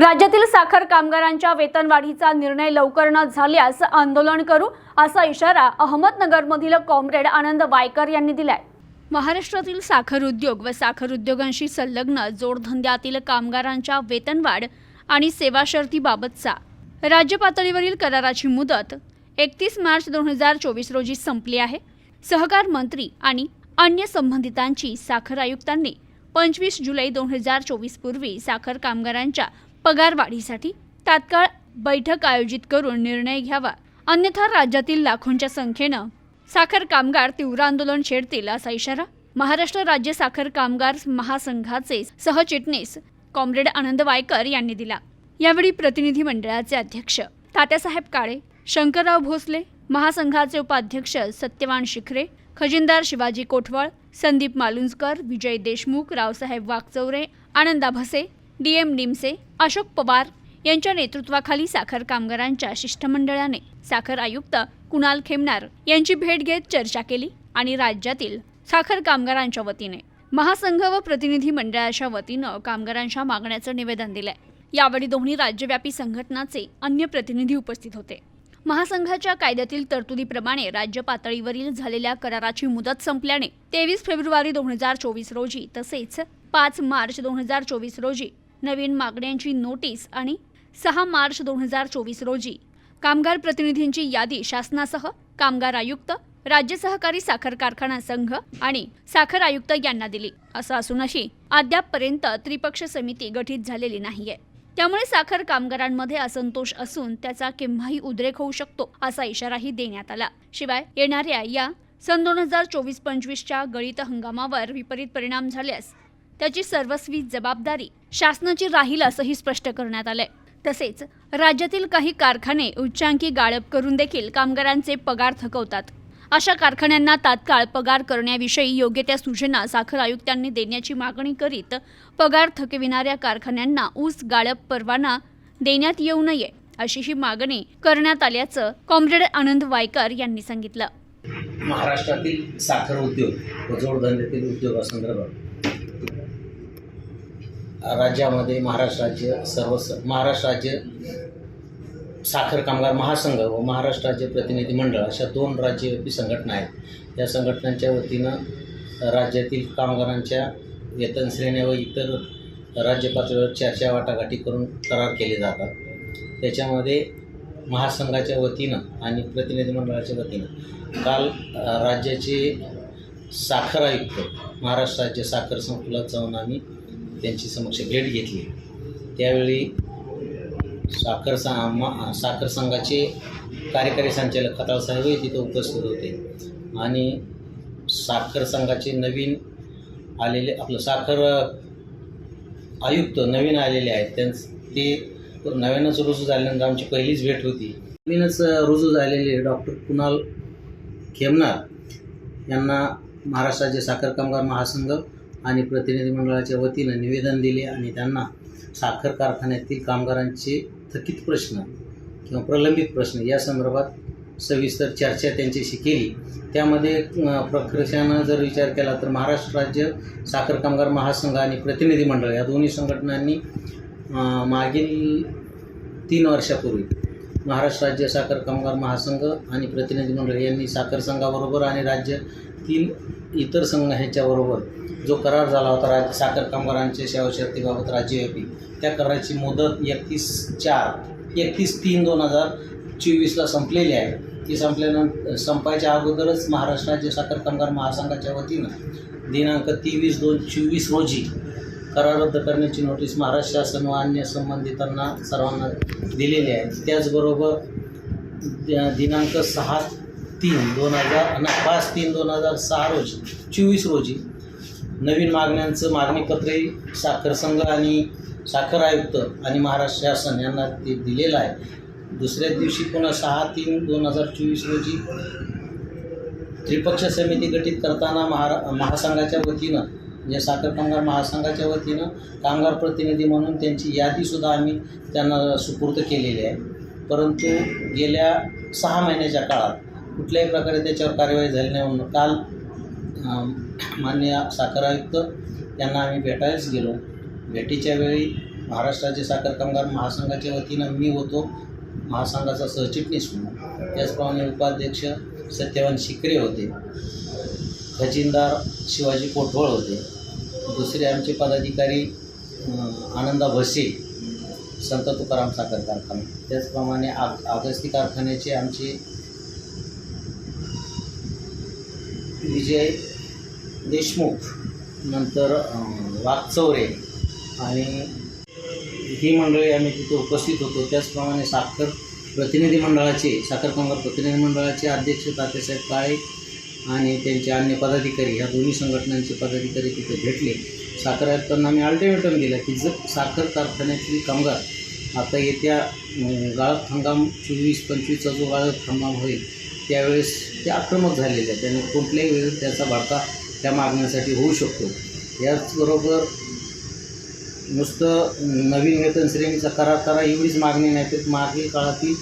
राज्यातील साखर कामगारांच्या वेतनवाढीचा निर्णय लवकर न झाल्यास आंदोलन करू असा इशारा अहमदनगरमधील कॉम्रेड आनंद वायकर यांनी दिलाय. महाराष्ट्रातील साखर उद्योग व साखर उद्योगांशी संलग्न जोडधंद्यातील कामगारांच्या वेतनवाढ आणि सेवा शर्तीबाबतचा राज्य पातळीवरील कराराची मुदत एकतीस मार्च दोन हजार चोवीस रोजी संपली आहे. सहकार मंत्री आणि अन्य संबंधितांची साखर आयुक्तांनी पंचवीस जुलै दोन हजार चोवीस पूर्वी साखर कामगारांच्या पगारवाढीसाठी तात्काळ बैठक आयोजित करून निर्णय घ्यावा. अन्यथा राज्यातील लाखोंच्या संख्येनं साखर कामगार तीव्र आंदोलन छेडतील असा इशारा महाराष्ट्र राज्य साखर कामगार महासंघाचे सहचिटणीस कॉम्रेड आनंद वायकर यांनी दिला. यावेळी प्रतिनिधी मंडळाचे अध्यक्ष तात्यासाहेब काळे शंकरराव भोसले महासंघाचे उपाध्यक्ष सत्यवान शिखरे खजिनदार शिवाजी कोठवळ संदीप मालुंजकर विजय देशमुख रावसाहेब वाकचौरे आनंदा भसे डी एम डिमसे अशोक पवार यांच्या नेतृत्वाखाली साखर कामगारांच्या शिष्टमंडळाने साखर आयुक्त कुणाल खेमनार यांची भेट घेत चर्चा केली आणि राज्यातील साखर कामगारांच्या वतीने महासंघ व प्रतिनिधी मंडळाच्या वतीनं कामगारांच्या मागण्याचं निवेदन दिलंय. यावेळी दोन्ही राज्यव्यापी संघटनाचे अन्य प्रतिनिधी उपस्थित होते. महासंघाच्या कायद्यातील तरतुदीप्रमाणे राज्य पातळीवरील झालेल्या कराराची मुदत संपल्याने तेवीस फेब्रुवारी दोन हजार चोवीस रोजी तसेच पाच मार्च दोन हजार चोवीस रोजी नवीन मागण्यांची नोटीस आणि सहा मार्च दोन हजार चोवीस रोजी. कामगार प्रतिनिधींची यादी शासनासह कामगार आयुक्त राज्य सहकारी साखर कारखाना संघ आणि साखर आयुक्त यांना दिली. असं असूनही अद्यापपर्यंत त्रिपक्ष समिती गठीत झालेली नाहीये. त्यामुळे साखर कामगारांमध्ये असंतोष असून त्याचा केव्हाही उद्रेक होऊ शकतो असा इशाराही देण्यात आला. शिवाय येणाऱ्या या सन दोन हजार चोवीस पंचवीसच्या गळीत हंगामावर विपरीत परिणाम झाल्यास त्याची सर्वस्वी जबाबदारी शासनाची राहील असंही स्पष्ट करण्यात आलंय. तसेच राज्यातील काही कारखाने उच्चांकी गाळप करून देखील कामगारांचे पगार थकवतात. अशा कारखान्यांना तात्काळ पगार करण्याविषयी योग्य त्या सूचना साखर आयुक्तांनी देण्याची मागणी करीत पगार थकविणाऱ्या कारखान्यांना ऊस गाळप परवाना देण्यात येऊ नये अशी ही मागणी करण्यात आल्याचं कॉम्रेड आनंद वायकर यांनी सांगितलं. महाराष्ट्रातील साखर उद्योग व जोडधंद्यातील उद्योगासंदर्भात राज्यामध्ये महाराष्ट्र राज्य सर्व महाराष्ट्र राज्य साखर कामगार महासंघ व महाराष्ट्र राज्य प्रतिनिधी मंडळ अशा दोन राज्यव्यापी संघटना आहेत. या संघटनांच्या वतीनं राज्यातील कामगारांच्या वेतन श्रेण्या व इतर राज्य पातळीवर चर्चा वाटाघाटी करून करार केले जातात. त्याच्यामध्ये महासंघाच्या वतीनं आणि प्रतिनिधी मंडळाच्या वतीनं काल राज्याचे साखर आयुक्त महाराष्ट्र राज्य साखर संकुलात जाऊन आम्ही त्यांची समक्ष भेट घेतली. त्यावेळी साखर सा मा साखर संघाचे कार्यकारी संचालक खताळ साहेबही तिथे उपस्थित होते. आणि साखर संघाचे नवीन आलेले आपलं साखर आयुक्त नवीन आलेले आहेत. त्यांचं ते नव्यानंच रुजू झाल्यानंतर आमची पहिलीच भेट होती. नवीनच रुजू झालेले डॉक्टर कुणाल खेमनार यांना महाराष्ट्राचे साखर कामगार महासंघ आणि प्रतिनिधिमंडळाच्या वतीनं निवेदन दिले आणि त्यांना साखर कारखान्यातील कामगारांचे थकीत प्रश्न किंवा प्रलंबित प्रश्न या संदर्भात सविस्तर चर्चा त्यांच्याशी केली. त्यामध्ये प्रकर्षानं जर विचार केला तर महाराष्ट्र राज्य साखर कामगार महासंघ आणि प्रतिनिधी मंडळ या दोन्ही संघटनांनी मागील तीन वर्षापूर्वी महाराष्ट्र राज्य साखर कामगार महासंघ आणि प्रतिनिधी मंडळ यांनी साखर संघाबरोबर आणि तीन इतर संघ ह्याच्याबरोबर जो करार झाला होता राज्य साखर कामगारांच्या सेवा शर्तीबाबत राज्यव्यापी त्या कराराची मुदत एकतीस चार एकतीस तीन दोन हजार चोवीसला संपलेली आहे. ती संपल्यानंतर संपायच्या अगोदरच महाराष्ट्र राज्य साखर कामगार महासंघाच्या वतीनं दिनांक तेवीस दोन चोवीस रोजी करार रद्द करण्याची नोटीस महाराष्ट्र शासन व अन्य संबंधितांना सर्वांना दिलेली आहे. त्याचबरोबर दिनांक सहा तीन दोन हजार ना पाच तीन दोन हजार सहा रोजी चोवीस रोजी नवीन मागण्यांचं मागणीपत्रही साखर संघ आणि साखर आयुक्त आणि महाराष्ट्र शासन यांना ते दिलेलं आहे. दुसऱ्या दिवशी पुन्हा सहा तीन दोन हजार चोवीस रोजी त्रिपक्ष समिती गठीत करताना महारा महासंघाच्या वतीनं म्हणजे साखर कामगार महासंघाच्या वतीनं कामगार प्रतिनिधी म्हणून त्यांची यादीसुद्धा आम्ही त्यांना सुपूर्द केलेली आहे. परंतु गेल्या सहा महिन्याच्या काळात कुठल्याही प्रकारे त्याच्यावर कार्यवाही झाली नाही म्हणून काल मान्य माननीय साखर आयुक्त यांना आम्ही भेटायलाच गेलो. भेटीच्या वेळी महाराष्ट्र राज्य साखर कामगार महासंघाच्या वतीनं मी होतो. महासंघाचा सरचिटणीस म्हणून. त्याचप्रमाणे उपाध्यक्ष सत्यवान शिकरे होते. खजिनदार शिवाजी कोठोळ होते. दुसरे आमचे पदाधिकारी आनंदा भसे संत तुकाराम साखर कारखाना. त्याचप्रमाणे आग आगस्ती कारखान्याचे आमचे विजय देशमुख नंतर वाघचौरे आणि ही मंडळी आम्ही तिथे उपस्थित होतो. त्याचप्रमाणे साखर प्रतिनिधी मंडळाचे साखर कामगार प्रतिनिधी मंडळाचे अध्यक्ष तात्यासाहेब काळे आणि त्यांचे अन्य पदाधिकारी ह्या दोन्ही संघटनांचे पदाधिकारी तिथे भेटले. साखर आयुक्तांना आम्ही अल्टिमेटम दिलं की जर साखर कारखान्यातील कामगार आता येत्या गाळप हंगाम चोवीस पंचवीसचा जो गाळप हंगाम होईल त्यावेळेस ते आक्रमक झालेले आहेत आणि कुठल्याही वेळी त्याचा भडका त्या मागण्यासाठी होऊ शकतो. याचबरोबर नुसतं नवीन वेतन श्रेणीचा करार करा एवढीच मागणी नाही तर मागील काळातील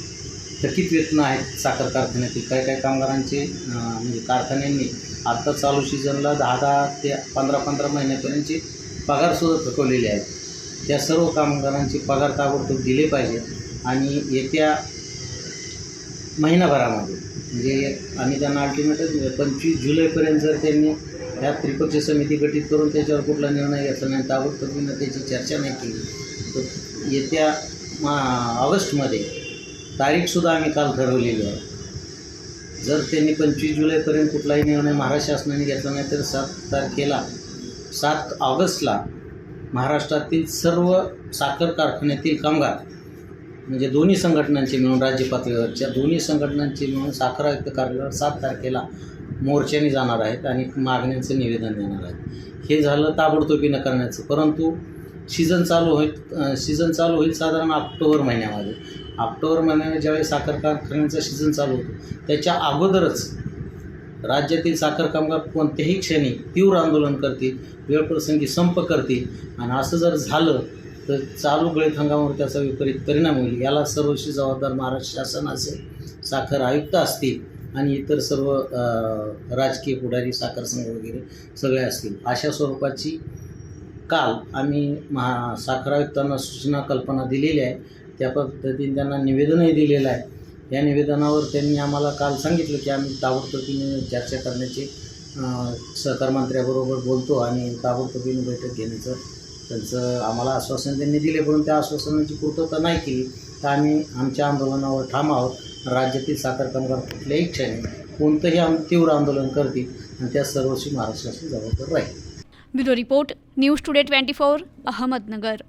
थकीत वेतनं आहेत साखर कारखान्यातील. काही काही कामगारांचे म्हणजे कारखान्यांनी आत्ता चालू सीझनला दहा दहा ते पंधरा पंधरा महिन्यापर्यंतचे पगारसुद्धा थकवलेले आहेत. त्या सर्व कामगारांचे पगार ताबडतोब दिले पाहिजेत आणि येत्या महिनाभरामध्ये. म्हणजे आम्ही त्यांना अल्टिमेटच म्हणजे पंचवीस जुलैपर्यंत जर त्यांनी ह्या त्रिपक्षीय समिती गठीत करून त्याच्यावर कुठला निर्णय घेतला नाही ताबडतोबीनं त्याची चर्चा नाही केली तर येत्या मा ऑगस्टमध्ये तारीखसुद्धा आम्ही काल ठरवलेली आहे. जर त्यांनी पंचवीस जुलैपर्यंत कुठलाही निर्णय महाराष्ट्र शासनाने घेतला नाही तर सात तारखेला सात ऑगस्टला महाराष्ट्रातील सर्व साखर कारखान्यातील कामगार म्हणजे दोन्ही संघटनांचे मिळून राज्य पातळीवरच्या दोन्ही संघटनांचे मिळून साखर आयुक्त कार्यालयावर सात तारखेला मोर्चाने जाणार आहेत आणि मागण्यांचं निवेदन देणार आहेत. हे झालं ताबडतोबीनं करण्याचं. परंतु सीझन चालू होईल सीझन चालू होईल साधारण ऑक्टोबर महिन्यामध्ये. ऑक्टोबर महिन्यामध्ये ज्यावेळी साखर कारखान्याचा सीझन चालू होतो त्याच्या अगोदरच राज्यातील साखर कामगार कोणत्याही क्षणी तीव्र आंदोलन करतील वेळप्रसंगी संप करतील. आणि असं जर झालं तर चालू गळीत हंगामावर त्याचा विपरीत परिणाम होईल. याला सर्वशी जबाबदार महाराष्ट्र शासन असेल साखर आयुक्त असतील आणि इतर सर्व राजकीय पुढारी साखर संघ वगैरे सगळे असतील. अशा स्वरूपाची काल आम्ही महा साखर आयुक्तांना सूचना कल्पना दिलेली आहे. त्या पद्धतीने त्यांना निवेदनही दिलेलं आहे. या निवेदनावर त्यांनी आम्हाला काल सांगितलं की आम्ही ताबडतोबीने चर्चा करण्याचे सहकार मंत्र्याबरोबर बोलतो आणि ताबडतोबीने बैठक घेण्याचं त्यांचं आम्हाला आश्वासन त्यांनी दिले पण त्या आश्वासनाची पूर्तता नाही केली. तर आम्ही आमच्या आंदोलनावर ठाम आहोत. राज्यातील साखर कामगार कुठल्याही इच्छेने कोणतंही आम तीव्र आंदोलन करतील आणि त्या सर्वस्वी महाराष्ट्राची जबाबदार राहील. Bureau report news today twenty four Ahmednagar.